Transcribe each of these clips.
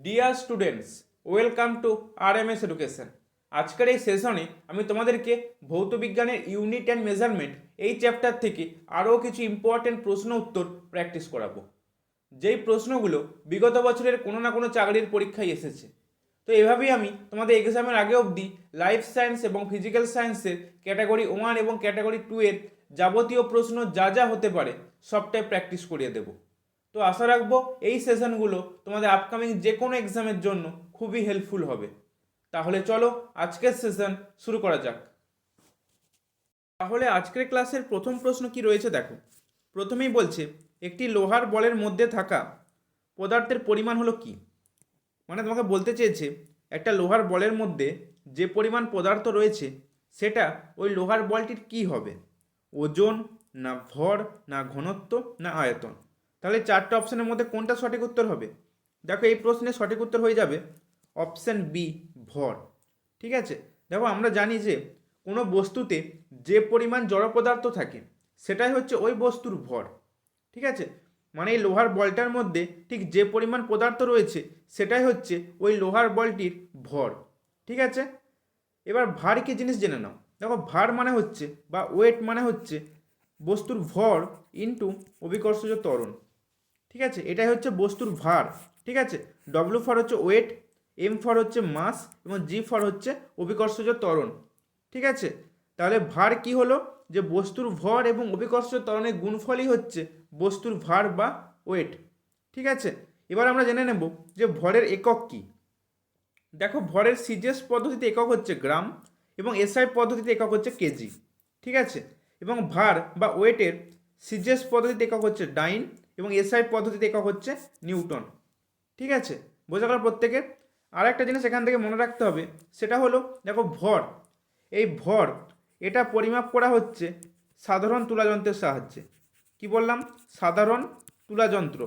Dear students welcome to R M S education আজকের এই সেশনে আমি তোমাদেরকে ভৌতবিজ্ঞানের ইউনিট অ্যান্ড মেজারমেন্ট এই চ্যাপ্টার থেকে আরও কিছু ইম্পর্ট্যান্ট প্রশ্ন উত্তর প্র্যাকটিস করাবো। যেই প্রশ্নগুলো বিগত বছরের কোনো না কোনো চাকরির পরীক্ষায় এসেছে। তো এভাবেই আমি তোমাদের এক্সামের আগে অবধি লাইফ সায়েন্স এবং ফিজিক্যাল সায়েন্সের ক্যাটাগরি ওয়ান এবং ক্যাটাগরি টু এর যাবতীয় প্রশ্ন যা যা হতে পারে সবটাই প্র্যাকটিস করিয়ে দেবো। তো আশা রাখব এই সেশনগুলো তোমাদের আপকামিং যে কোনো এক্সামের জন্য খুবই হেল্পফুল হবে। তাহলে চলো আজকের সেশন শুরু করা যাক। তাহলে আজকের ক্লাসের প্রথম প্রশ্ন কি রয়েছে দেখো। প্রথমেই বলছে, একটি লোহার বলের মধ্যে থাকা পদার্থের পরিমাণ হলো কি? মানে তোমাকে বলতে চেয়েছে, একটা লোহার বলের মধ্যে যে পরিমাণ পদার্থ রয়েছে, সেটা ওই লোহার বলটির কি হবে? ওজন, না ভর, না ঘনত্ব, না আয়তন। তাহলে চারটে অপশানের মধ্যে কোনটা সঠিক উত্তর হবে? দেখো এই প্রশ্নের সঠিক উত্তর হয়ে যাবে অপশান বি, ভর। ঠিক আছে? দেখো আমরা জানি যে কোনো বস্তুতে যে পরিমাণ জড় পদার্থ থাকে, সেটাই হচ্ছে ওই বস্তুর ভর। ঠিক আছে? মানে এই লোহার বলটার মধ্যে ঠিক যে পরিমাণ পদার্থ রয়েছে, সেটাই হচ্ছে ওই লোহার বলটির ভর। ঠিক আছে? এবার ভার কি জিনিস জেনে নাও। দেখো ভার মানে হচ্ছে বা ওয়েট মানে হচ্ছে বস্তুর ভর ইন্টু অভিকর্ষজ ত্বরণ। ঠিক আছে? এটাই হচ্ছে বস্তুর ভার, ঠিক আছে? ডব্লু ফর হচ্ছে ওয়েট এম ফর হচ্ছে মাস এবং জি ফর হচ্ছে অভিকর্ষজ ত্বরণ, ঠিক আছে? তাহলে ভার কি হলো? যে বস্তুর ভর এবং অভিকর্ষ ত্বরণের গুণফলই হচ্ছে বস্তুর ভার বা ওয়েট ঠিক আছে? এবার আমরা জেনে নেব যে ভরের একক কি। দেখো, ভরের সিজিএস পদ্ধতিতে একক হচ্ছে গ্রাম এবং এসআই পদ্ধতিতে একক হচ্ছে কেজি, ঠিক আছে? এবং ভার বা ওয়েটের সিজিএস পদ্ধতিতে একক হচ্ছে ডাইন এবং এসআই পদ্ধতিতে একক হচ্ছে নিউটন। ঠিক আছে? বোঝা গেল প্রত্যেকের? আর একটা জিনিস এখান থেকে মনে রাখতে হবে, সেটা হলো, দেখো ভর। এই ভর, এটা পরিমাপ করা হচ্ছে সাধারণ তুলাযন্ত্রের সাহায্যে। কি বললাম? সাধারণ তুলাযন্ত্র।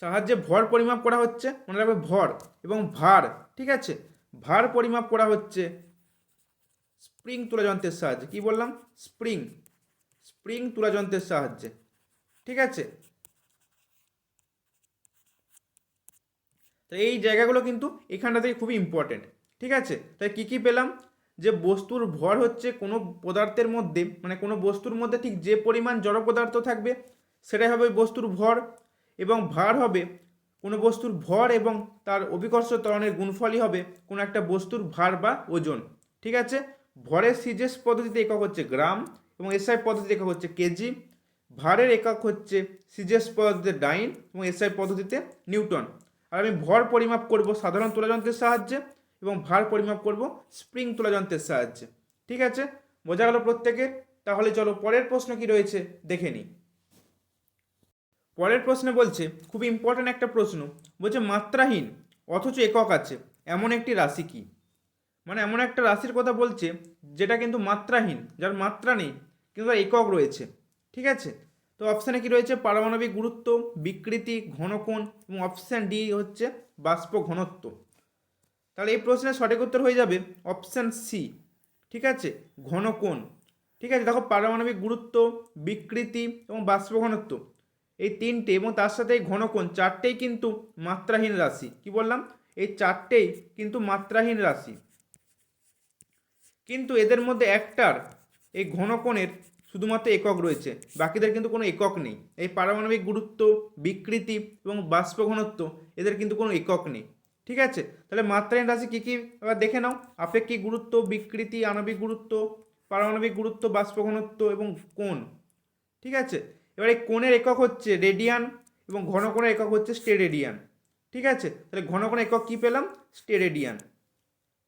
সাহায্যে ভর পরিমাপ করা হচ্ছে, মনে রাখবে ভর এবং ভার। ঠিক আছে? ভার পরিমাপ করা হচ্ছে স্প্রিং তুলাযন্ত্রের সাহায্যে। কি বললাম? স্প্রিং। স্প্রিং তুলাযন্ত্রের সাহায্যে, ঠিক আছে? তো এই জায়গাগুলো কিন্তু এখানটা থেকে খুবই ইম্পর্টেন্ট ঠিক আছে? তাই কী কী পেলাম? যে বস্তুর ভর হচ্ছে কোনো পদার্থের মধ্যে মানে কোনো বস্তুর মধ্যে ঠিক যে পরিমাণ জড় পদার্থ থাকবে, সেটাই হবে বস্তুর ভর এবং ভার হবে কোনো বস্তুর ভর এবং তার অভিকর্ষ ত্বরণের গুণফলই হবে কোনো একটা বস্তুর ভার বা ওজন, ঠিক আছে? ভরের সিজেস পদ্ধতিতে একক হচ্ছে গ্রাম এবং এসআই পদ্ধতিতে একক হচ্ছে কেজি ভারের একক হচ্ছে সিজেস পদ্ধতিতে ডাইন এবং এসআই পদ্ধতিতে নিউটন। আর আমি ভর পরিমাপ করব সাধারণ তুলাযন্ত্রের সাহায্যে এবং ভার পরিমাপ করব স্প্রিং তুলাযন্ত্রের সাহায্যে। ঠিক আছে? বোঝা গেল প্রত্যেকের? তাহলে চলো পরের প্রশ্ন কি রয়েছে দেখে নিই। পরের প্রশ্নে বলছে, খুব ইম্পর্ট্যান্ট একটা প্রশ্ন। বলছে মাত্রাহীন অথচ একক আছে, এমন একটি রাশি কি? মানে এমন একটা রাশির কথা বলছে, যেটা কিন্তু মাত্রাহীন, যার মাত্রা নেই, কিন্তু তার একক রয়েছে, ঠিক আছে? তো অপশানে কি রয়েছে? পারমাণবিক গুরুত্ব, বিকৃতি, ঘনকোণ, এবং অপশান ডি হচ্ছে বাষ্প ঘনত্ব। তাহলে এই প্রশ্নের সঠিক উত্তর হয়ে যাবে অপশান সি ঠিক আছে? ঘনকোণ, ঠিক আছে? দেখো, পারমাণবিক গুরুত্ব, বিকৃতি, এবং বাষ্প ঘনত্ব, এই তিনটে, এবং তার সাথে এই ঘনকোণ, চারটেই কিন্তু মাত্রাহীন রাশি। কি বললাম? এই চারটেই কিন্তু মাত্রাহীন রাশি। কিন্তু এদের মধ্যে একটার এই ঘনকোণের শুধুমাত্র একক রয়েছে। বাকিদের কিন্তু কোনো একক নেই। এই পারমাণবিক গুরুত্ব, বিকৃতি এবং বাষ্প ঘনত্ব এদের কিন্তু কোনো একক নেই। ঠিক আছে? তাহলে মাত্রাহীন রাশি কী কী? এবার দেখে নাও। আপেক্ষিক গুরুত্ব, বিকৃতি, আণবিক গুরুত্ব, পারমাণবিক গুরুত্ব, বাষ্প ঘনত্ব এবং কোণ। ঠিক আছে? এবার এই কোণের একক হচ্ছে রেডিয়ান এবং ঘনকোণের একক হচ্ছে স্টেরেডিয়ান। ঠিক আছে? তাহলে ঘনকোণের একক কী পেলাম? স্টেরেডিয়ান।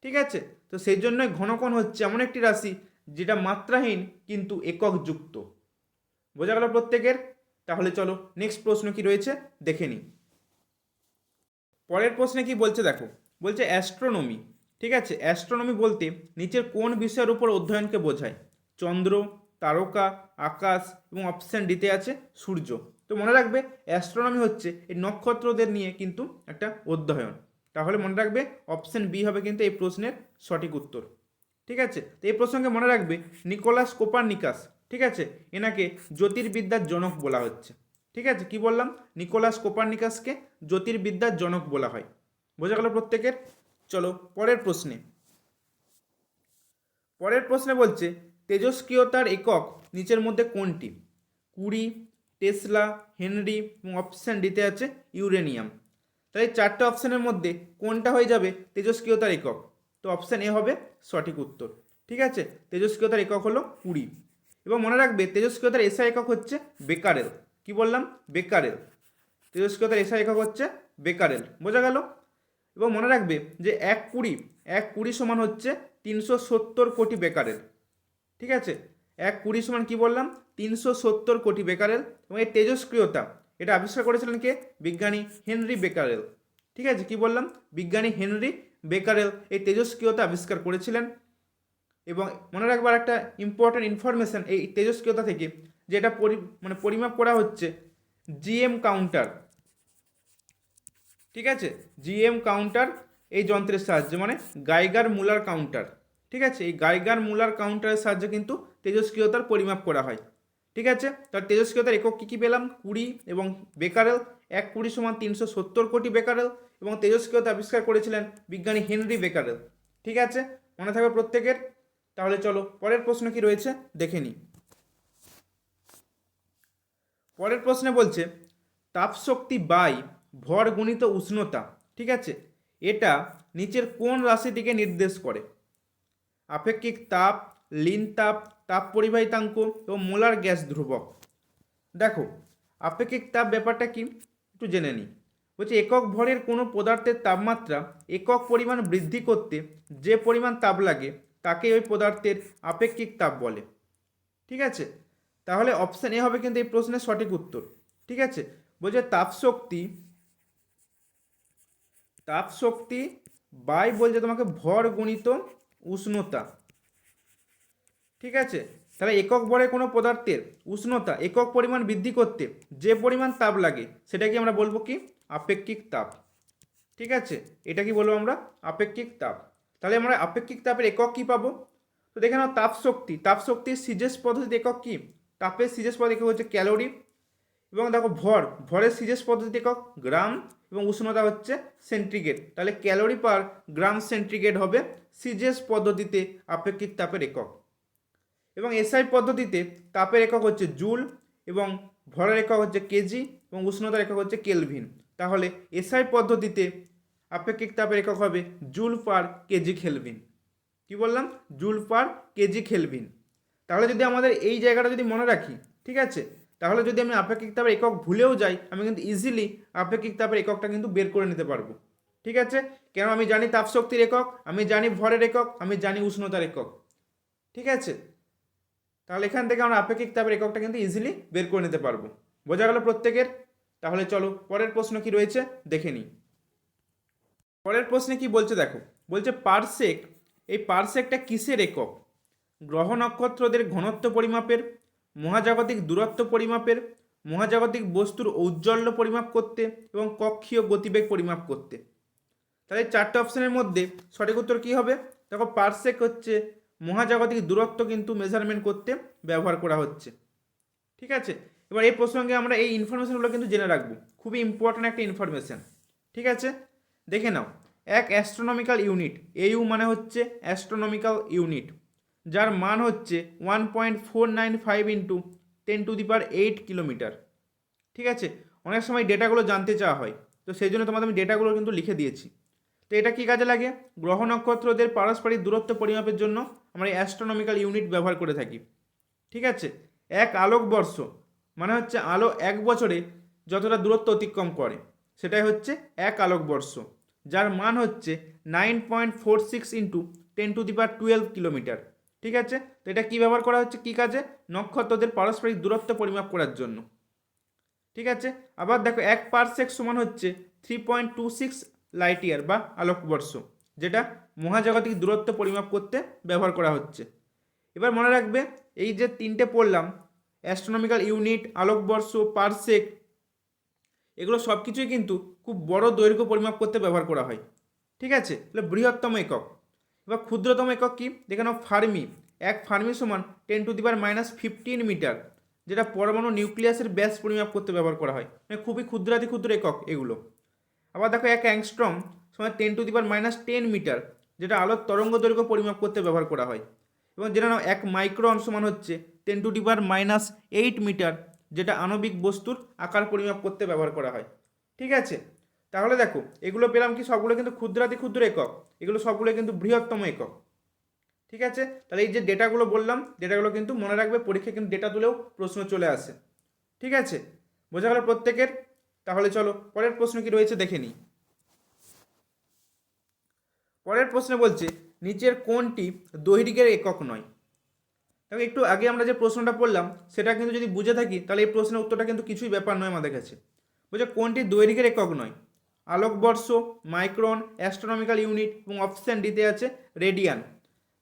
ঠিক আছে? তো সেই জন্যই ঘনকোণ হচ্ছে এমন একটি রাশি যেটা মাত্রাহীন কিন্তু একক যুক্ত। বোঝা গেল প্রত্যেকের? তাহলে চলো নেক্সট প্রশ্ন কি রয়েছে? দেখে নিই। পরের প্রশ্নে কি বলছে দেখো? বলছে অ্যাস্ট্রোনমি ঠিক আছে? অ্যাস্ট্রোনমি বলতে নিচের কোন বিষয়ের উপর অধ্যয়নকে বোঝায়? চন্দ্র, তারকা, আকাশ এবং অপশান ডিতে আছে সূর্য। তো মনে রাখবে অ্যাস্ট্রোনমি হচ্ছে এই নক্ষত্রদের নিয়ে কিন্তু একটা অধ্যয়ন। তাহলে মনে রাখবে অপশান বি হবে কিন্তু এই প্রশ্নের সঠিক উত্তর। ঠিক আছে? তো এই প্রসঙ্গে মনে রাখবে নিকোলাস কোপারনিকাস, ঠিক আছে? এনাকে জ্যোতির্বিদ্যার জনক বলা হচ্ছে। ঠিক আছে? কি বললাম? নিকোলাস কোপারনিকাসকে জ্যোতির্বিদ্যার জনক বলা হয়। বোঝা গেল প্রত্যেকের? চলো পরের প্রশ্নে। পরের প্রশ্নে বলছে, তেজস্ক্রিয়তার একক নিচের মধ্যে কোনটি? কুড়ি, টেসলা, হেনরি এবং অপশান ডিতে আছে ইউরেনিয়াম। তাহলে চারটে অপশানের মধ্যে কোনটা হয়ে যাবে? তেজস্ক্রিয়তার একক। তো অপশান এ হবে সঠিক উত্তর। ঠিক আছে? তেজস্ক্রিয়তার একক হলো কুড়ি। এবং মনে রাখবে তেজস্ক্রিয়তার এসআই একক হচ্ছে বেকারেল। কি বললাম? বেকারেল। তেজস্ক্রিয়তার এসআই একক হচ্ছে বেকারেল। বোঝা গেল? এবং মনে রাখবে যে এক কুড়ি এক কুড়ি সমান হচ্ছে তিনশো সত্তর কোটি বেকারেল। ঠিক আছে? এক কুড়ি সমান কি বললাম? তিনশো সত্তর কোটি বেকারেল। এবং এই তেজস্ক্রিয়তা এটা আবিষ্কার করেছিলেন কে? বিজ্ঞানী হেনরি বেকারেল। ঠিক আছে, কি বললাম? বিজ্ঞানী হেনরি বেকারেল এই তেজস্ক্রিয়তা আবিষ্কার করেছিলেন। এবং মনে রাখবার একটা ইম্পর্ট্যান্ট ইনফরমেশন এই তেজস্ক্রিয়তা থেকে যেটা পরি মানে পরিমাপ করা হচ্ছে জিএম কাউন্টার ঠিক আছে? জিএম কাউন্টার এই যন্ত্রের সাহায্যে মানে গাইগার মুলার কাউন্টার ঠিক আছে? এই গাইগার মুলার কাউন্টারের সাহায্যে কিন্তু তেজস্ক্রিয়তার পরিমাপ করা হয়। ঠিক আছে? তার তেজস্ক্রিয়তার একক কী কী পেলাম? কুড়ি এবং বেকারেল এক কুড়ি সমান তিনশো সত্তর কোটি বেকারেল এবং তেজস্ক্রিয়তা আবিষ্কার করেছিলেন বিজ্ঞানী হেনরি বেকারেল ঠিক আছে? মনে থাকবে প্রত্যেকের? তাহলে চলো, পরের প্রশ্ন কি রয়েছে? দেখে নিই। পরের প্রশ্নে বলছে, তাপশক্তি বাই ভর গুণিত উষ্ণতা, ঠিক আছে? এটা নিচের কোন রাশিটিকে নির্দেশ করে? আপেক্ষিক তাপ, লিন তাপ তাপ পরিবাহিতাঙ্ক এবং মোলার গ্যাস ধ্রুবক। দেখো, আপেক্ষিক তাপ ব্যাপারটা কি? একটু জেনে নিই। বলছে, একক ভরের কোনো পদার্থের তাপমাত্রা একক পরিমাণ বৃদ্ধি করতে যে পরিমাণ তাপ লাগে তাকে ওই পদার্থের আপেক্ষিক তাপ বলে। ঠিক আছে? তাহলে অপশান এ হবে কিন্তু এই প্রশ্নের সঠিক উত্তর। ঠিক আছে? বলছে তাপশক্তি তাপশক্তি বাই বলছে তোমাকে ভর গণিত উষ্ণতা। ঠিক আছে? তাহলে একক ভরে কোনো পদার্থের উষ্ণতা একক পরিমাণ বৃদ্ধি করতে যে পরিমাণ তাপ লাগে, সেটাকে আমরা বলব কি? আপেক্ষিক তাপ। ঠিক আছে? এটা কি বলব আমরা? আপেক্ষিক তাপ। তাহলে আমরা আপেক্ষিক তাপের একক কি পাবো? তো দেখে নাও, তাপ শক্তি। তাপ শক্তির সিজেস পদ্ধতি একক কি? তাপের সিজেস পদ্ধতি একক হচ্ছে ক্যালোরি। এবং দেখো, ভর। ভরের সিজেস পদ্ধতি একক গ্রাম এবং উষ্ণতা হচ্ছে সেন্টিগ্রেড। তাহলে ক্যালোরি পার গ্রাম সেন্টিগ্রেড হবে সিজেস পদ্ধতিতে আপেক্ষিক তাপের একক। এবং এসআই পদ্ধতিতে তাপের একক হচ্ছে জুল এবং ভরের একক হচ্ছে কেজি এবং উষ্ণতার একক হচ্ছে কেলভিন তাহলে এসআই পদ্ধতিতে আপেক্ষিক তাপের একক হবে জুল পার কেজি খেলভিন কি বললাম? জুল পার কেজি খেলভিন তাহলে যদি আমাদের এই জায়গাটা যদি মনে রাখি, ঠিক আছে? তাহলে যদি আমি আপেক্ষিক তাপের একক ভুলেও যাই, আমি কিন্তু ইজিলি আপেক্ষিক তাপের এককটা কিন্তু বের করে নিতে পারব। ঠিক আছে? কেন? আমি জানি তাপশক্তির একক, আমি জানি ভরের একক, আমি জানি উষ্ণতার একক। ঠিক আছে? তাহলে এখান থেকে আমরা আপেক্ষিক তাপের এককটা কিন্তু ইজিলি বের করে নিতে পারব। বোঝা গেল প্রত্যেকের? তাহলে চলো, পরের প্রশ্ন কি রয়েছে? দেখে নিই। পরের প্রশ্নে কি বলছে দেখো, বলছে পারসেক এই পারসেকটা কিসের একক? গ্রহ নক্ষত্রদের ঘনত্ব পরিমাপের, মহাজাগতিক দূরত্ব পরিমাপের, মহাজাগতিক বস্তুর ঔজ্জ্বল্য পরিমাপ করতে এবং কক্ষীয় গতিবেগ পরিমাপ করতে। তাহলে চারটে অপশনের মধ্যে সঠিক উত্তর কী হবে? দেখো পারসেক হচ্ছে মহাজাগতিক দূরত্ব কিন্তু মেজারমেন্ট করতে ব্যবহার করা হচ্ছে। ঠিক আছে? এবার এই প্রসঙ্গে আমরা এই ইনফরমেশনগুলো কিন্তু জেনে রাখব। খুবই ইম্পর্ট্যান্ট একটা ইনফরমেশান ঠিক আছে? দেখে নাও। এক অ্যাস্ট্রোনমিক্যাল ইউনিট এইউ মানে হচ্ছে অ্যাস্ট্রোনমিক্যাল ইউনিট যার মান হচ্ছে one point four nine five into ten to the power eight kilometre ঠিক আছে? অনেক সময় ডেটাগুলো জানতে চাওয়া হয়। তো সেই জন্য তোমাদের আমি ডেটাগুলো কিন্তু লিখে দিয়েছি। তো এটা কী কাজে লাগে? গ্রহ নক্ষত্রদের পারস্পরিক দূরত্ব পরিমাপের জন্য আমরা অ্যাস্ট্রোনমিক্যাল ইউনিট ব্যবহার করে থাকি। ঠিক আছে? এক আলোকবর্ষ মানে হচ্ছে আলো এক বছরে যতটা দূরত্ব অতিক্রম করে, সেটাই হচ্ছে এক আলোকবর্ষ যার মান হচ্ছে nine point four six into ten to the power twelve kilometre ঠিক আছে? তো এটা কী ব্যবহার করা হচ্ছে? কী কাজে? নক্ষত্রদের পারস্পরিক দূরত্ব পরিমাপ করার জন্য। ঠিক আছে? আবার দেখো এক পারসেক সমান হচ্ছে three point two six light year বা আলোকবর্ষ, যেটা মহাজাগতিক দূরত্ব পরিমাপ করতে ব্যবহার করা হচ্ছে। এবার মনে রাখবে, এই যে তিনটে পড়লাম অ্যাস্ট্রোনমিক্যাল ইউনিট আলোকবর্ষ পারসেক এগুলো সব কিছুই কিন্তু খুব বড় দৈর্ঘ্য পরিমাপ করতে ব্যবহার করা হয়। ঠিক আছে? তাহলে বৃহত্তম একক। এবার ক্ষুদ্রতম একক কি? দেখে নাও ফার্মি, এক ফার্মি সমান ten to the power minus fifteen metre যেটা পরমাণু নিউক্লিয়াসের ব্যাস পরিমাপ করতে ব্যবহার করা হয়। মানে খুবই ক্ষুদ্রাতি ক্ষুদ্র একক এগুলো। আবার দেখো এক অ্যাংস্ট্রম সময় ten to the minus ten metre যেটা আলোর তরঙ্গ দৈর্ঘ্য পরিমাপ করতে ব্যবহার করা হয়। এবং যেটা নাম এক মাইক্রন সমান হচ্ছে ten to the minus eight metre যেটা আণবিক বস্তুর আকার পরিমাপ করতে ব্যবহার করা হয়। ঠিক আছে? তাহলে দেখো, এগুলো পেলাম কি সবগুলো কিন্তু ক্ষুদ্রাতি ক্ষুদ্র একক, এগুলো সবগুলো কিন্তু বৃহত্তম একক। ঠিক আছে? তাহলে এই যে ডেটাগুলো বললাম, ডেটাগুলো কিন্তু মনে রাখবে, পরীক্ষায় কিন্তু ডেটা তুলেও প্রশ্ন চলে আসে। ঠিক আছে? বোঝা গেল প্রত্যেকের? তাহলে চলো, পরের প্রশ্ন কি রয়েছে দেখে নিই। পরের প্রশ্নে বলছে, নিচের কোনটি দৈর্ঘ্যের একক নয়। দেখো, একটু আগে আমরা যে প্রশ্নটা পড়লাম, সেটা কিন্তু যদি বুঝে থাকি, তাহলে এই প্রশ্নের উত্তরটা কিন্তু কিছুই ব্যাপার নয় আমাদের কাছে। বলছে কোনটি দৈর্ঘ্যের একক নয়। আলোকবর্ষ, মাইক্রন, অ্যাস্ট্রোনমিক্যাল ইউনিট এবং অপশান ডিতে আছে রেডিয়ান।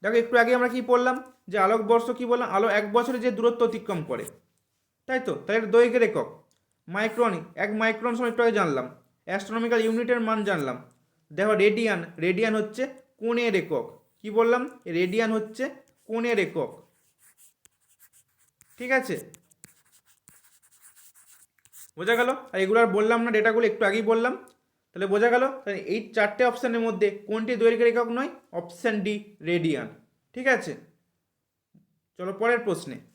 দেখো, একটু আগে আমরা কি পড়লাম, যে আলোকবর্ষ কি বললাম? আলো এক বছরে যে দূরত্ব অতিক্রম করে। তাই তো? এটা দৈর্ঘ্যের একক। মাইক্রন এক মাইক্রন সময় একটু জানলাম। অ্যাস্ট্রোনমিক্যাল ইউনিটের মান জানলাম। দেখো, রেডিয়ান রেডিয়ান হচ্ছে কোণের একক। কি বললাম? রেডিয়ান হচ্ছে কোণের একক। ঠিক আছে? বোঝা গেল? আর এগুলো আর বললাম না, ডেটাগুলো একটু আগেই বললাম। তাহলে বোঝা গেল? তাহলে এই চারটে অপশানের মধ্যে কোনটি দৈর্ঘ্যের একক নয়? Option D, radian. ঠিক আছে? চলো পরের প্রশ্নে।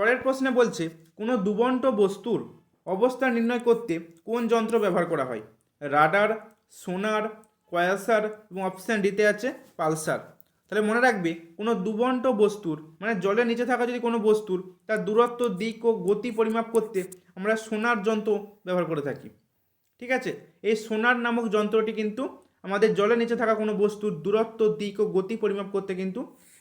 পরের প্রশ্নে বলছে, কোনো দুবন্ত বস্তুর অবস্থান নির্ণয় করতে কোন যন্ত্র ব্যবহার করা হয়? রাডার, সোনার, কয়াসার এবং অপশান ডিতে আছে পালসার। তাহলে মনে রাখবে, কোনো দুবন্ত বস্তুর মানে জলের নিচে থাকা যদি কোনো বস্তুর, তার দূরত্ব, দিক ও গতি পরিমাপ করতে আমরা সোনার যন্ত্র ব্যবহার করে থাকি। ঠিক আছে? এই সোনার নামক যন্ত্রটি কিন্তু আমাদের জলের নিচে থাকা কোনো বস্তুর দূরত্ব, দিক ও গতি পরিমাপ করতে কিন্তু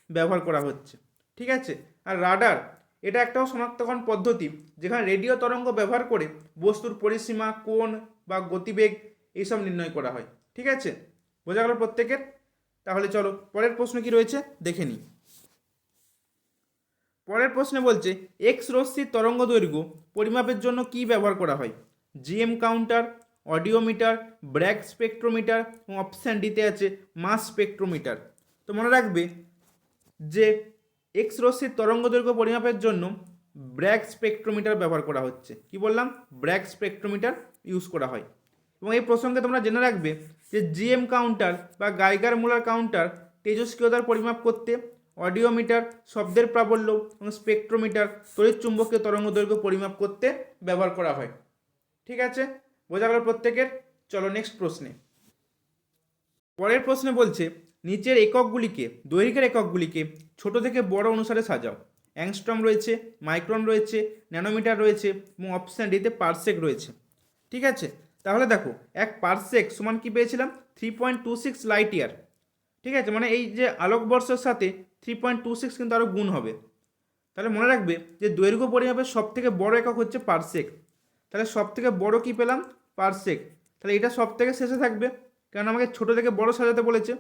ব্যবহার করা হচ্ছে। ঠিক আছে? আর রাডার এটা একটাও শনাক্তকরণ পদ্ধতি যেখানে রেডিও তরঙ্গ ব্যবহার করে বস্তুর পরিসীমা, কোণ বা গতিবেগ এইসব নির্ণয় করা হয়। ঠিক আছে? বোঝা গেল প্রত্যেকের? তাহলে চলো, পরের প্রশ্ন কি রয়েছে? দেখে নিই। পরের প্রশ্নে বলছে এক্স রশ্মির তরঙ্গ দৈর্ঘ্য পরিমাপের জন্য কি ব্যবহার করা হয়? G M counter audiometer Bragg spectrometer এবং অপশান ডিতে আছে মাস স্পেকট্রোমিটার তো মনে রাখবে যে এক্স রশ্মির তরঙ্গ দৈর্ঘ্য পরিমাপের জন্য ব্র্যাক স্পেকট্রোমিটার ব্যবহার করা হচ্ছে। কি বললাম? ব্র্যাক স্পেকট্রোমিটার ইউজ করা হয়। এবং এই প্রসঙ্গে তোমরা জেনে রাখবে যে জিএম কাউন্টার বা গাইগার মুলার কাউন্টার তেজস্ক্রিয়তার পরিমাপ করতে অডিওমিটার, শব্দের প্রাবল্য এবং স্পেকট্রোমিটার, তড়িৎ চুম্বকীয় তরঙ্গ দৈর্ঘ্য পরিমাপ করতে ব্যবহার করা হয়। ঠিক আছে? বোঝা গেল প্রত্যেকের? চলো নেক্সট প্রশ্নে। পরের প্রশ্নে বলছে নিচের এককগুলিকে, দৈর্ঘ্যের এককগুলিকে ছোট থেকে বড় অনুসারে সাজাও। অ্যাংস্ট্রম রয়েছে, মাইক্রন রয়েছে, ন্যানোমিটার রয়েছে এবং অপশান ডিতে পারসেক রয়েছে। ঠিক আছে? তাহলে দেখো, এক পারসেক সমান কি পেয়েছিলাম? Three point two six light year ঠিক আছে? মানে এই যে আলোকবর্ষের সাথে থ্রি পয়েন্ট টু সিক্স কিন্তু আরও গুণ হবে। তাহলে মনে রাখবে যে দৈর্ঘ্য পরিমাপের সব থেকে বড় একক হচ্ছে পারসেক। তাহলে সব থেকে বড় কী পেলাম? পারসেক। তাহলে এটা সব থেকে শেষে থাকবে। কারণ আমাকে ছোটো থেকে বড় সাজাতে বলেছে।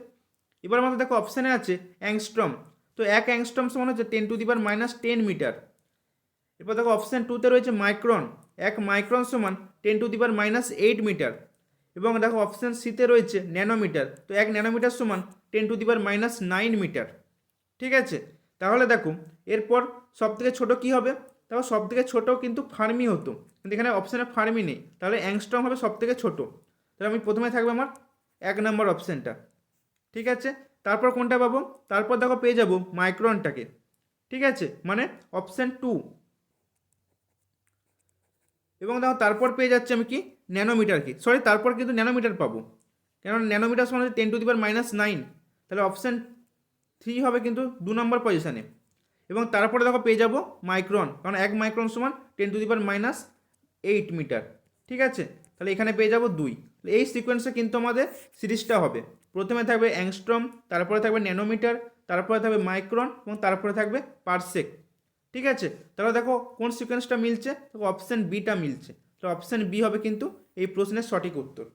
এবার আমাদের দেখো অপশানে আছে অ্যাংস্ট্রম তো এক অ্যাংস্ট্রম সমান হচ্ছে ten to the power minus ten metre এরপর দেখো অপশান টুতে রয়েছে মাইক্রন এক মাইক্রন সমান ten to the power minus eight metre এবং দেখো অপশান সিতে রয়েছে ন্যানোমিটার তো এক ন্যানোমিটার সমান ten to the power minus nine metre ঠিক আছে? তাহলে দেখো, এরপর সব থেকে ছোটো কী হবে? তারপর সব থেকে ছোটো কিন্তু ফার্মি হতো। কিন্তু এখানে অপশানে ফার্মি নেই। তাহলে অ্যাংস্ট্রম হবে সব থেকে ছোটো। তাহলে আমি প্রথমে থাকবে আমার এক নম্বর অপশানটা ঠিক আছে? তারপর কোনটা পাবো? তারপর দেখো পেয়ে যাব মাইক্রনটাকে ঠিক আছে? মানে অপশান টু এবং দেখো তারপর পেয়ে যাচ্ছে আমি কি? ন্যানোমিটারকে। সরি তারপর কিন্তু ন্যানোমিটার পাবো। কেন ন্যানোমিটার সমান ten to the power minus nine তাহলে অপশান থ্রি হবে কিন্তু দু নম্বর পজিশানে এবং তারপরে দেখো পেয়ে যাব মাইক্রন কারণ এক মাইক্রন সমান ten to the power minus eight metre ঠিক আছে? তাহলে এখানে পেয়ে যাব দুই। এই সিকোয়েন্সে কিন্তু আমাদের সিরিজটা হবে। প্রথমে থাকবে অ্যাংস্ট্রম, তারপরে থাকবে ন্যানোমিটার, তারপরে থাকবে মাইক্রন এবং তারপরে থাকবে পারসেক ঠিক আছে? তাহলে দেখো কোন সিকোয়েন্সটা মিলছে? দেখো অপশান বিটা মিলছে। তো অপশান বি হবে কিন্তু এই প্রশ্নের সঠিক উত্তর।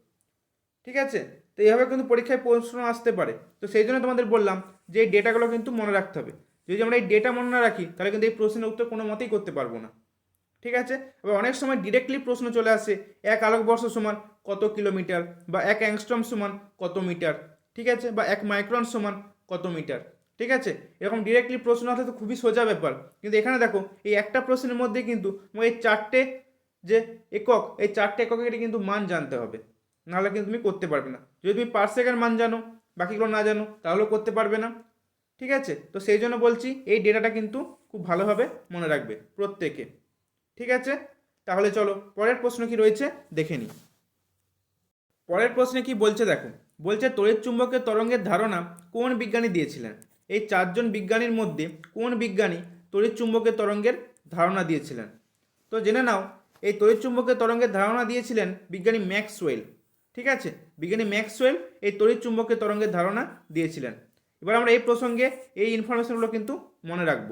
ঠিক আছে? তো এইভাবে কিন্তু পরীক্ষায় প্রশ্ন আসতে পারে। তো সেই জন্য তোমাদের বললাম যে এই ডেটাগুলো কিন্তু মনে রাখতে হবে। যদি আমরা এই ডেটা মনে না রাখি, তাহলে কিন্তু এই প্রশ্নের উত্তর কোনো মতেই করতে পারব না। ঠিক আছে? এবার অনেক সময় ডিরেক্টলি প্রশ্ন চলে আসে, এক আলোকবর্ষ সমান কত কিলোমিটার বা এক অ্যাংস্ট্রম সমান কত মিটার? ঠিক আছে? বা এক মাইক্রন সমান কত মিটার? ঠিক আছে? এরকম ডিরেক্টলি প্রশ্ন আসলে তো খুবই সোজা ব্যাপার। কিন্তু এখানে দেখো, এই একটা প্রশ্নের মধ্যে কিন্তু এই চারটে যে একক, এই চারটে এককের কিন্তু মান জানতে হবে। নাহলে কিন্তু তুমি করতে পারবে না। যদি তুমি পার সেকেন্ড মান জানো, বাকিগুলো না জানো, তাহলেও করতে পারবে না। ঠিক আছে? তো সেই জন্য বলছি, এই ডেটাটা কিন্তু খুব ভালোভাবে মনে রাখবে প্রত্যেকে। ঠিক আছে? তাহলে চলো, পরের প্রশ্ন কি রয়েছে? দেখে নিই। পরের প্রশ্নে কি বলছে দেখো বলছে, তড়িৎ চুম্বকের তরঙ্গের ধারণা কোন বিজ্ঞানী দিয়েছিলেন? এই চারজন বিজ্ঞানীর মধ্যে কোন বিজ্ঞানী তড়িৎ চুম্বকের তরঙ্গের ধারণা দিয়েছিলেন? তো জেনে নাও, এই তড়িৎ চুম্বকের তরঙ্গের ধারণা দিয়েছিলেন বিজ্ঞানী ম্যাক্সওয়েল। ঠিক আছে? বিজ্ঞানী ম্যাক্সওয়েল এই তড়িৎ চুম্বকের তরঙ্গের ধারণা দিয়েছিলেন। এবার আমরা এই প্রসঙ্গে এই ইনফরমেশনগুলো কিন্তু মনে রাখব।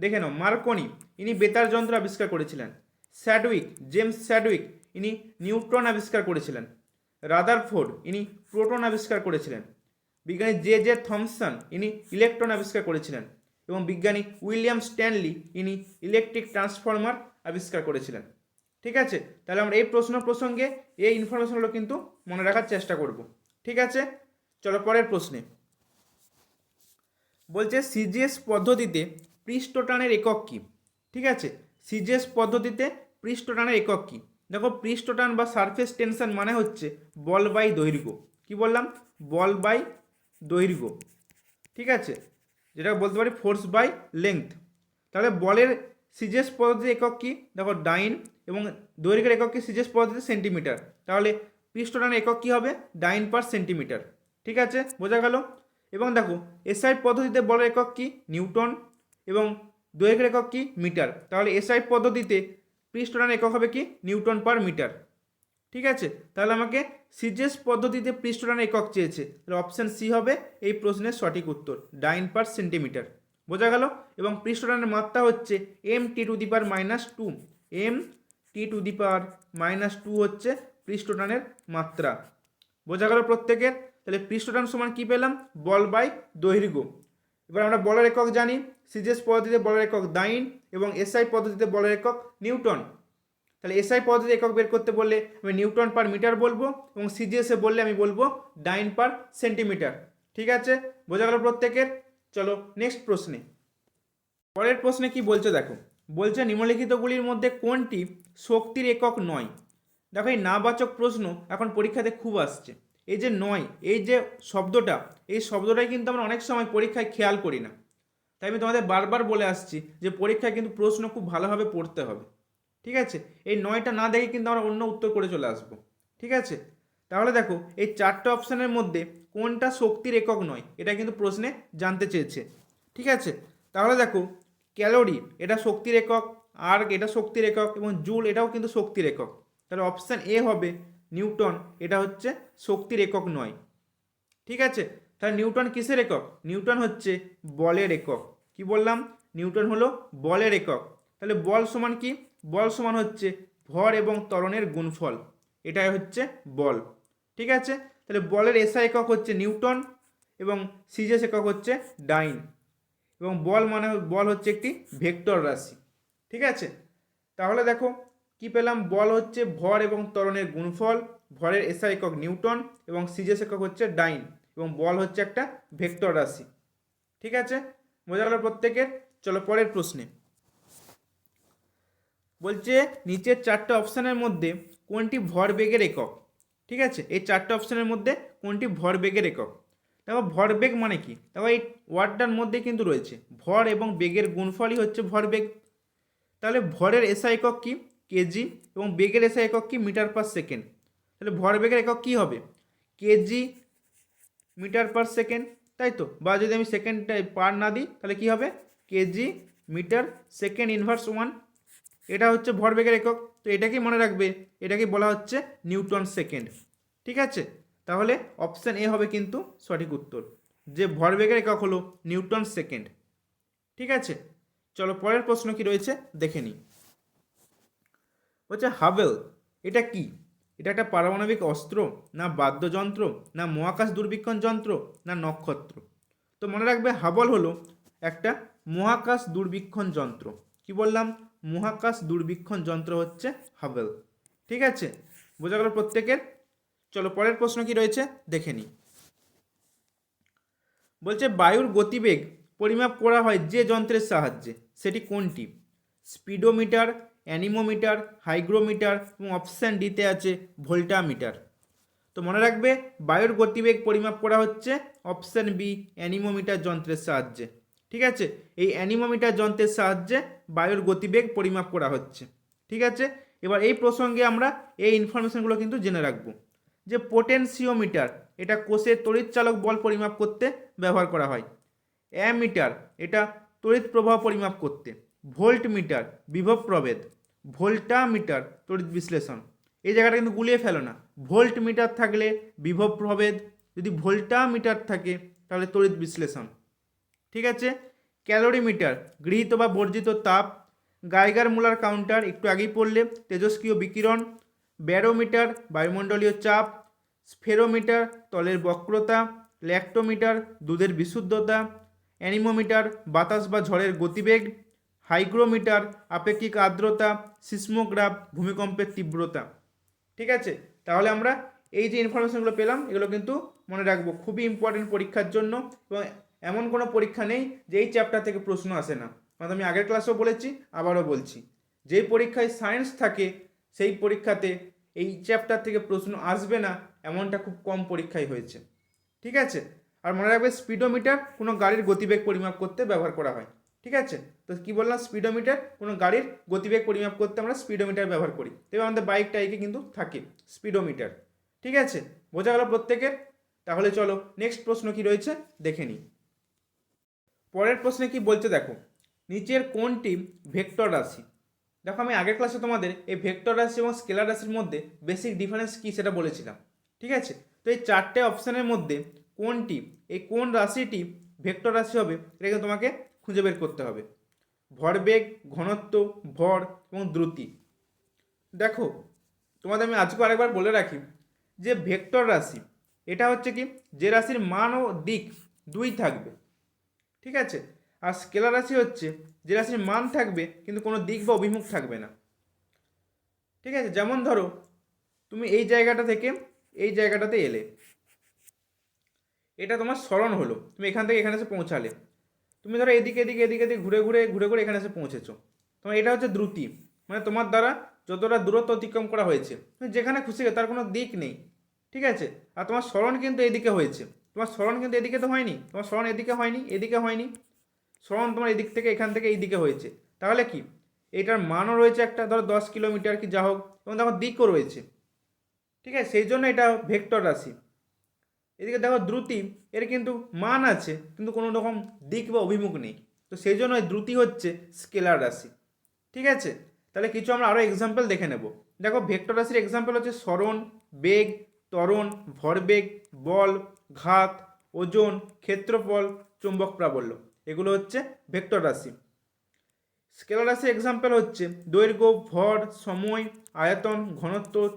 দেখে নাও, মার্কনি ইনি বেতার যন্ত্র আবিষ্কার করেছিলেন। স্যাডউইক, জেমস স্যাডউইক ইনি নিউট্রন আবিষ্কার করেছিলেন। রাদারফোর্ড, ইনি প্রোটন আবিষ্কার করেছিলেন। বিজ্ঞানী জে জে থমসন, ইনি ইলেকট্রন আবিষ্কার করেছিলেন। এবং বিজ্ঞানী উইলিয়াম স্ট্যানলি, ইনি ইলেকট্রিক ট্রান্সফর্মার আবিষ্কার করেছিলেন। ঠিক আছে? তাহলে আমরা এই প্রশ্ন প্রসঙ্গে এই ইনফরমেশনগুলো কিন্তু মনে রাখার চেষ্টা করব। ঠিক আছে? চলো পরের প্রশ্নে। বলছে সিজিএস পদ্ধতিতে পৃষ্ঠটানের একক কী? ঠিক আছে? সিজিএস পদ্ধতিতে পৃষ্ঠটানের একক কী? দেখো পৃষ্ঠটান বা সারফেস টেনশন মানে হচ্ছে বল বাই দৈর্ঘ্য। কি বললাম? বল বাই দৈর্ঘ্য। ঠিক আছে? যেটা বলতে পারি ফোর্স বাই লেংথ তাহলে বলের সিজেস পদ্ধতির একক কি? দেখো ডাইন এবং দৈর্ঘ্যের একক কি? সিজেস পদ্ধতিতে সেন্টিমিটার তাহলে পৃষ্ঠটানের একক কি হবে? ডাইন পার সেন্টিমিটার ঠিক আছে? বোঝা গেল? এবং দেখো এসআই পদ্ধতিতে বলের একক কি? নিউটন এবং দৈর্ঘ্যের একক কি? মিটার। তাহলে এসআই পদ্ধতিতে পৃষ্ঠটান একক হবে কি? Newton per metre. ঠিক আছে? তাহলে আমাকে সিজেস পদ্ধতিতে পৃষ্ঠটান একক চেয়েছে। তাহলে অপশান সি হবে এই প্রশ্নের সঠিক উত্তর, ডাইন পার সেন্টিমিটার। বোঝা গেল? এবং পৃষ্ঠটানের মাত্রা হচ্ছে M T to the power minus two. M T to the power minus two হচ্ছে পৃষ্ঠটানের মাত্রা। বোঝা গেল প্রত্যেকের? তাহলে পৃষ্ঠটান সমান কী পেলাম? বল বাই দৈর্ঘ্য। এবার আমরা বলের একক জানি। সিজেস পদ্ধতিতে বলের একক ডাইন এবং এসআই পদ্ধতিতে বলের একক নিউটন। তাহলে এসআই পদ্ধতি একক বের করতে বললে আমি নিউটন পার মিটার বলব এবং সিজিএসে বললে আমি বলব ডাইন পার সেন্টিমিটার। ঠিক আছে? বোঝা গেল প্রত্যেকের? চলো নেক্সট প্রশ্নে। পরের প্রশ্নে কি বলছে দেখো? বলছে নিম্নলিখিতগুলির মধ্যে কোনটি শক্তির একক নয়? দেখো এই নাবাচক প্রশ্ন এখন পরীক্ষাতে খুব আসছে। এই যে নয়, এই যে শব্দটা, এই শব্দটাই কিন্তু আমরা অনেক সময় পরীক্ষায় খেয়াল করি না। তাই আমি তোমাদের বারবার বলে আসছি যে পরীক্ষায় কিন্তু প্রশ্ন খুব ভালোভাবে পড়তে হবে। ঠিক আছে? এই নয়টা না দেখে কিন্তু আমরা অন্য উত্তর করে চলে আসব। ঠিক আছে? তাহলে দেখো, এই চারটে অপশানের মধ্যে কোনটা শক্তির একক নয়, এটা কিন্তু প্রশ্নে জানতে চেয়েছে। ঠিক আছে? তাহলে দেখো, ক্যালোরি, এটা শক্তির একক আর এটা শক্তির একক, এবং জুল, এটাও কিন্তু শক্তির একক। তাহলে অপশান এ হবে নিউটন, এটা হচ্ছে শক্তির একক নয়। ঠিক আছে? তাহলে নিউটন কিসের একক? নিউটন হচ্ছে বলের একক। কি বললাম? নিউটন হলো বলের একক। তাহলে বল সমান কি? বল সমান হচ্ছে ভর এবং ত্বরণের গুণফল। এটাই হচ্ছে বল। ঠিক আছে? তাহলে বলের এসআই একক হচ্ছে নিউটন এবং সিজেস একক হচ্ছে ডাইন। এবং বল মানে বল হচ্ছে একটি ভেক্টর রাশি। ঠিক আছে? তাহলে দেখো, কি পেলাম? বল হচ্ছে ভর এবং ত্বরণের গুণফল, ভরের এসআই একক নিউটন এবং সিজেস একক হচ্ছে ডাইন এবং বল হচ্ছে একটা ভেক্টর রাশি। ঠিক আছে? বোঝা গেল প্রত্যেকের? চলো পরের প্রশ্নে। বলছে নিচের চারটে অপশানের মধ্যে কোনটি ভরবেগের একক? ঠিক আছে? এই চারটে অপশানের মধ্যে কোনটি ভরবেগের একক? দেখো ভরবেগ মানে কি? দেখো, এই ওয়ার্ডটার মধ্যে কিন্তু রয়েছে। ভর এবং বেগের গুণফলই হচ্ছে ভরবেগ তাহলে ভরের এসআই একক কি? কেজি এবং বেগের এসআই একক কি? Metre per second. তাহলে ভরবেগের একক কি হবে? K G, metre per second. তাই তো? বা যদি আমি সেকেন্ডটা পার না দিই, তাহলে কি হবে? Kg, metre, second inverse one এটা হচ্ছে ভরবেগের একক, তো এটাকেই মনে রাখবে এটাকে বলা হচ্ছে নিউটন সেকেন্ড। ঠিক আছে? তাহলে অপশান এ হবে কিন্তু সঠিক উত্তর, যে ভরবেগের একক হলো নিউটন সেকেন্ড। ঠিক আছে? চলো পরের প্রশ্ন কি রয়েছে দেখে নিই। বলছে, হাবেল, এটা কি? এটা একটা পারমাণবিক অস্ত্র, না বাদ্যযন্ত্র, না মহাকাশ দূরবীক্ষণ যন্ত্র, না নক্ষত্র? তো মনে রাখবে হাবল হলো একটা মহাকাশ দূরবীক্ষণ যন্ত্র। কি বললাম? মহাকাশ দূরবীক্ষণ যন্ত্র হচ্ছে হাবেল ঠিক আছে? বোঝা গেল প্রত্যেকের? চলো পরের প্রশ্ন কি রয়েছে? দেখে নিই। বলছে, বায়ুর গতিবেগ পরিমাপ করা হয় যে যন্ত্রের সাহায্যে। সেটি কোনটি? স্পিডোমিটার, অ্যানিমোমিটার, হাইগ্রোমিটার এবং অপশান ডিতে আছে ভোল্টামিটার। তো মনে রাখবে, বায়ুর গতিবেগ পরিমাপ করা হচ্ছে অপশান বি, অ্যানিমোমিটার যন্ত্রের সাহায্যে। ঠিক আছে? এই অ্যানিমোমিটার যন্ত্রের সাহায্যে বায়ুর গতিবেগ পরিমাপ করা হচ্ছে। ঠিক আছে? এবার এই প্রসঙ্গে আমরা এই ইনফরমেশনগুলো কিন্তু জেনে রাখব। যে পোটেনসিওমিটার এটা কোষের তড়িৎচালক বল পরিমাপ করতে ব্যবহার করা হয়। অ্যামিটার, এটা তড়িৎ প্রবাহ পরিমাপ করতে। ভোল্ট মিটার বিভব প্রভেদ। ভোল্টা মিটার তড়িৎ বিশ্লেষণ। এই জায়গাটা কিন্তু গুলিয়ে ফেলো না। ভোল্ট মিটার থাকলে বিভব প্রভেদ। যদি ভোল্টা মিটার থাকে, তাহলে তড়িৎ বিশ্লেষণ। ঠিক আছে? ক্যালোরি মিটার গৃহীত বা বর্জিত তাপ, গাইগার মুলার কাউন্টার, একটু আগেই পড়লে, তেজস্ক্রিয় বিকিরণ, ব্যারোমিটার, বায়ুমণ্ডলীয় চাপ, স্ফেরোমিটার, তলের বক্রতা, ল্যাক্টোমিটার, দুধের বিশুদ্ধতা, অ্যানিমোমিটার, বাতাস বা ঝড়ের গতিবেগ, হাইগ্রোমিটার, আপেক্ষিক আর্দ্রতা, সিসমোগ্রাফ, ভূমিকম্পের তীব্রতা। ঠিক আছে? তাহলে আমরা এই যে ইনফরমেশনগুলো পেলাম, এগুলো কিন্তু মনে রাখব খুবই ইম্পর্টেন্ট পরীক্ষার জন্য এবং এমন কোনো পরীক্ষা নেই যে এই চ্যাপ্টার থেকে প্রশ্ন আসে না। মানে আমি আগের ক্লাসেও বলেছি, আবারও বলছি। যেই পরীক্ষায় সায়েন্স থাকে, সেই পরীক্ষাতে এই চ্যাপ্টার থেকে প্রশ্ন আসবে না, এমনটা খুব কম পরীক্ষায় হয়েছে। ঠিক আছে? আর মনে রাখবে স্পিডোমিটার কোনো গাড়ির গতিবেগ পরিমাপ করতে ব্যবহার করা হয়। ঠিক আছে? তো কি বললাম? স্পিডোমিটার কোনো গাড়ির গতিবেগ পরিমাপ করতে আমরা স্পিডোমিটার ব্যবহার করি। তবে আমাদের বাইক টাইকে কিন্তু থাকে স্পিডোমিটার ঠিক আছে? বোঝা গেল প্রত্যেকের? তাহলে চলো নেক্সট প্রশ্ন কি রয়েছে? দেখে নিই। পরের প্রশ্নে কি বলছে দেখো, নিচের কোনটি ভেক্টর রাশি? দেখো আমি আগের ক্লাসে তোমাদের এই ভেক্টর রাশি এবং স্কেলার রাশির মধ্যে বেসিক ডিফারেন্স কী সেটা বলেছিলাম, ঠিক আছে? তো এই চারটে অপশানের মধ্যে কোনটি, এই কোন রাশিটি ভেক্টর রাশি হবে এটাকে তোমাকে খুঁজে বের করতে হবে। ভরবেগ, ঘনত্ব, ভর এবং দ্রুতি। দেখো, তোমাদের আমি আজকে আরেকবার বলে রাখি যে ভেক্টর রাশি, এটা হচ্ছে কি, যে রাশির মান ও দিক দুই থাকবে। ঠিক আছে? আর স্কেলার রাশি হচ্ছে যে রাশির মান থাকবে, কিন্তু কোনো দিক বা অভিমুখ থাকবে না। ঠিক আছে? যেমন ধরো, তুমি এই জায়গাটা থেকে এই জায়গাটাতে এলে। এটা তোমার স্মরণ হলো। তুমি এখান থেকে এখানে এসে পৌঁছালে। তুমি ধরো এদিকে এদিকে এদিকে এদিকে ঘুরে ঘুরে ঘুরে ঘুরে এখানে এসে পৌঁছেছো। তোমার এটা হচ্ছে দ্রুতি। মানে তোমার দ্বারা যতটা দূরত্ব অতিক্রম করা হয়েছে যেখানে খুশি তার কোনো দিক নেই। ঠিক আছে? আর তোমার স্মরণ কিন্তু এদিকে হয়েছে। তোমার স্মরণ কিন্তু এদিকে তো হয়নি, তোমার স্মরণ এদিকে হয়নি এদিকে হয়নি। স্মরণ তোমার এদিক থেকে, এখান থেকে এই দিকে হয়েছে। তাহলে কি? এটার মানও রয়েছে একটা, ধরো দশ কিলোমিটার কি যা হোক, এবং দেখো দিকও রয়েছে। ঠিক আছে, সেই জন্য এটা ভেক্টর রাশি। এদিকে দেখো দ্রুতি, এর কিন্তু মান আছে, কিন্তু কোনো রকম দিক বা অভিমুখ নেই। তো সেই জন্য দ্রুতি হচ্ছে স্কেলার রাশি। ঠিক আছে? তাহলে কিছু আমরা আরও এক্সাম্পল দেখে নেব। দেখো ভেক্টর রাশির এক্সাম্পল হচ্ছে স্মরণ, বেগ, ত্বরণ, ভরবেগ, বল ঘাত, ওজন, ক্ষেত্রফল, চুম্বক প্রাবল্য। এগুলো হচ্ছে ভেক্টর রাশি। স্কেলার রাশির এক্সাম্পল হচ্ছে দৈর্ঘ্য, ভর, সময়, আয়তন, ঘনত্ব,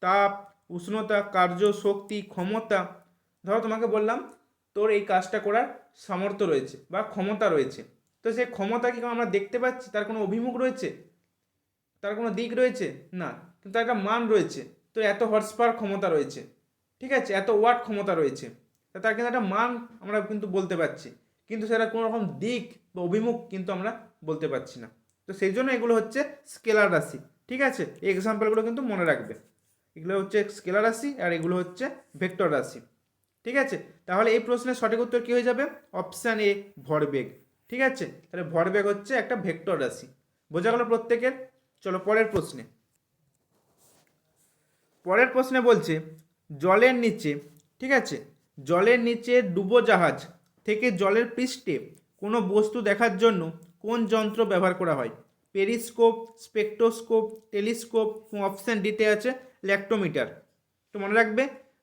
তাপ, উষ্ণতা, কার্য, শক্তি, ক্ষমতা। ধরো তোমাকে বললাম, তোর এই কাজটা করার সামর্থ্য রয়েছে বা ক্ষমতা রয়েছে। তো সেই ক্ষমতা কি আমরা দেখতে পাচ্ছি? তার কোনো অভিমুখ রয়েছে? তার কোনো দিক রয়েছে? না। কিন্তু তার একটা মান রয়েছে। তো এত হর্স পাওয়ার ক্ষমতা রয়েছে। ঠিক আছে, এত ওয়াট ক্ষমতা রয়েছে। তার কিন্তু একটা মান আমরা কিন্তু বলতে পারছি। কিন্তু সেটা কোনো রকম দিক বা অভিমুখ কিন্তু আমরা বলতে পারছি না। তো সেই জন্য এগুলো হচ্ছে স্কেলার রাশি, ঠিক আছে? এই এক্সাম্পলগুলো কিন্তু মনে রাখবে। এগুলো হচ্ছে স্কেলার রাশি আর এগুলো হচ্ছে ভেক্টর রাশি, ঠিক আছে? তাহলে এই প্রশ্নের সঠিক উত্তর কী হয়ে যাবে? অপশান এ, ভরবেগ, ঠিক আছে? তাহলে ভরবেগ হচ্ছে একটা ভেক্টর রাশি। বোঝা গেল প্রত্যেকের? চলো পরের প্রশ্নে। পরের প্রশ্নে বলছে জলের নিচে, ঠিক আছে? জলের নিচে ডুবোজাহাজ থেকে জলের পৃষ্ঠে কোনো বস্তু দেখার জন্য কোন যন্ত্র ব্যবহার করা হয়? পেরিস্কোপ, স্পেকট্রোস্কোপ, টেলিস্কোপ অপশান ডিতে আছে? ল্যাক্টোমিটার তো মনে রাখবে,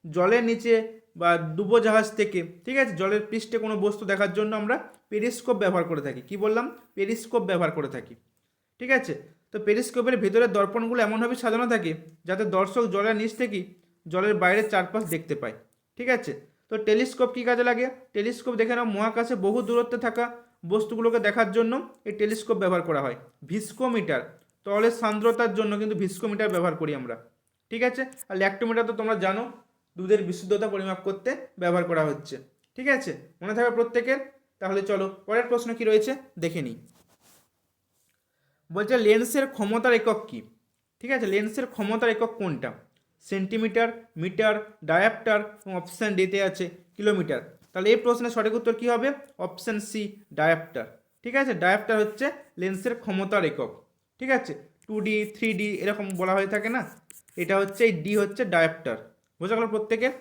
জলের নিচে বা ডুবোজাহাজ থেকে, ঠিক আছে? জলের পৃষ্ঠে কোনো বস্তু দেখার জন্য আমরা পেরিস্কোপ ব্যবহার করে থাকি। কি বললাম? পেরিস্কোপ ব্যবহার করে থাকি। ঠিক আছে? তো পেরিস্কোপের ভেতরে দর্পণগুলো এমনভাবে সাজানো থাকে যাতে দর্শক জলের নিচ থেকেই জলের বাইরের চারপাশ দেখতে পায় ঠিক আছে? তো টেলিস্কোপ কী কাজে লাগে? টেলিস্কোপ দেখে নাও, মহাকাশে বহু দূরত্বে থাকা বস্তুগুলোকে দেখার জন্য এই টেলিস্কোপ ব্যবহার করা হয়। ভিস্কোমিটার তলের সান্দ্রতার জন্য কিন্তু ভিস্কোমিটার ব্যবহার করি আমরা। ঠিক আছে? আর ল্যাক্টোমিটার তো তোমরা জানো, দুধের বিশুদ্ধতা পরিমাপ করতে ব্যবহার করা হচ্ছে। ঠিক আছে? মনে থাকবে প্রত্যেকের? তাহলে চলো, পরের প্রশ্ন কি রয়েছে? দেখে নিই। বলছে, লেন্সের ক্ষমতার একক কি? ঠিক আছে? লেন্সের ক্ষমতার একক কোনটা? সেন্টিমিটার, মিটার, ডায়াপ্টার এবং অপশান ডিতে আছে কিলোমিটার। তাহলে এই প্রশ্নের সঠিক উত্তর কী হবে? Option C, dioptre. ঠিক আছে? ডায়াপ্টার হচ্ছে লেন্সের ক্ষমতার একক। ঠিক আছে? টু ডি, থ্রি ডি এরকম বলা হয়ে থাকে না? এটা হচ্ছে, এই ডি হচ্ছে ডায়াপ্টার। বোঝা গেল প্রত্যেকে?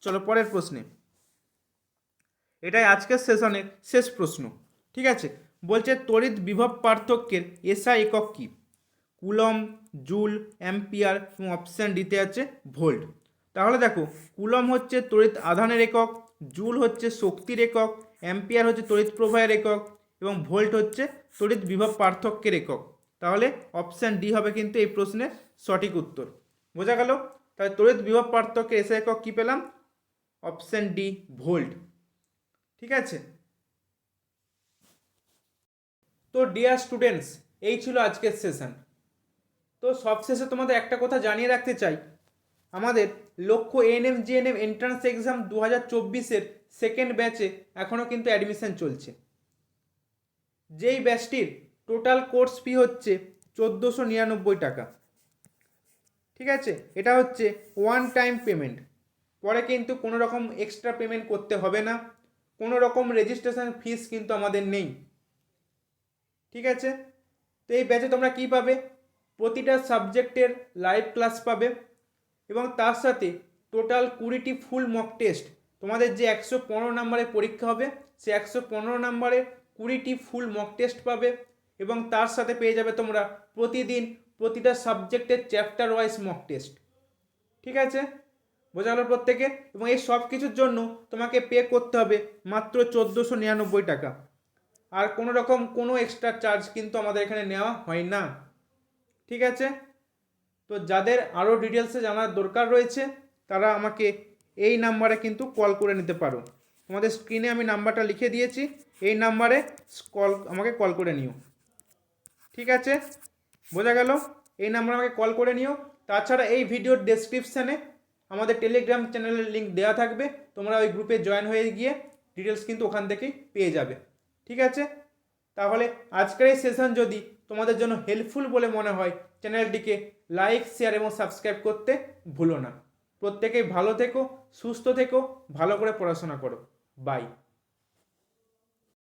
চলো পরের প্রশ্নে। এটাই আজকের সেশনের শেষ প্রশ্ন। ঠিক আছে? বলছে, তড়িৎ বিভব পার্থক্যের এসআই একক কী? কুলম জুল অ্যাম্পিয়ার এবং অপশান ডিতে আছে ভোল্ট। তাহলে দেখো, কুলম হচ্ছে তড়িৎ আধানের একক, জুল হচ্ছে শক্তির একক অ্যাম্পিয়ার হচ্ছে তড়িৎ প্রবাহের একক এবং ভোল্ট হচ্ছে তড়িৎ বিভব পার্থক্যের একক। তাহলে অপশান ডি হবে কিন্তু এই প্রশ্নের সঠিক উত্তর। বোঝা গেল? তাহলে তড়িৎ বিভব পার্থক্যের এসে একক কী পেলাম? Option D volt. ঠিক আছে? তো ডিয়ার স্টুডেন্টস, এই ছিল আজকের সেশন। তো সবশেষে তোমাদের একটা কথা জানিয়ে রাখতে চাই। আমাদের লক্ষ্য এএনএম জিএনএম এন্ট্রান্স এক্সাম দু হাজার চব্বিশের সেকেন্ড ব্যাচে এখনও কিন্তু অ্যাডমিশন চলছে। যেই ব্যাচটির টোটাল কোর্স ফি হচ্ছে চোদ্দোশো নিরানব্বই টাকা। ঠিক আছে? এটা হচ্ছে ওয়ান টাইম পেমেন্ট পরে কিন্তু কোনো রকম এক্সট্রা পেমেন্ট করতে হবে না। কোনো রকম রেজিস্ট্রেশন ফিস কিন্তু আমাদের নেই। ঠিক আছে? তো এই ব্যাচে তোমরা কী পাবে? প্রতিটা সাবজেক্টের লাইভ ক্লাস পাবে এবং তার সাথে টোটাল কুড়িটি ফুল মক টেস্ট তোমাদের যে একশো পনেরো নম্বরের পরীক্ষা হবে, সে একশো পনেরো নম্বরে কুড়িটি ফুল মক টেস্ট পাবে এবং তার সাথে পেয়ে যাবে তোমরা প্রতিদিন প্রতিটা সাবজেক্টের চ্যাপ্টার ওয়াইজ মক টেস্ট ঠিক আছে? বোঝা গেল প্রত্যেকে? এবং এই সব কিছুর জন্য তোমাকে পে করতে হবে মাত্র চোদ্দোশো নিরানব্বই টাকা। আর কোনো রকম কোনো এক্সট্রা চার্জ কিন্তু আমাদের এখানে নেওয়া হয় না। ঠিক আছে? তো যাদের আরও ডিটেলসে জানার দরকার রয়েছে, তারা আমাকে এই নাম্বারে কিন্তু কল করে নিতে পারো। তোমাদের স্ক্রিনে আমি নাম্বারটা লিখে দিয়েছি, এই নাম্বারে কল আমাকে কল করে নিও। ঠিক আছে? বোঝা গেল? এই নাম্বারে আমাকে কল করে নিও। তাছাড়া এই ভিডিওর ডেসক্রিপশানে আমাদের টেলিগ্রাম চ্যানেলের লিঙ্ক দেওয়া থাকবে। তোমরা ওই গ্রুপে জয়েন হয়ে গিয়ে ডিটেলস কিন্তু ওখান থেকেই পেয়ে যাবে। ঠিক আছে? তাহলে আজকের এই সেশন যদি তোমাদের জন্য হেল্পফুল বলে মনে হয়। চ্যানেলটিকে লাইক শেয়ার এবং সাবস্ক্রাইব করতে ভুলো না। প্রত্যেকেই ভালো থেকো, সুস্থ থেকো, ভালো করে পড়াশোনা করো। বাই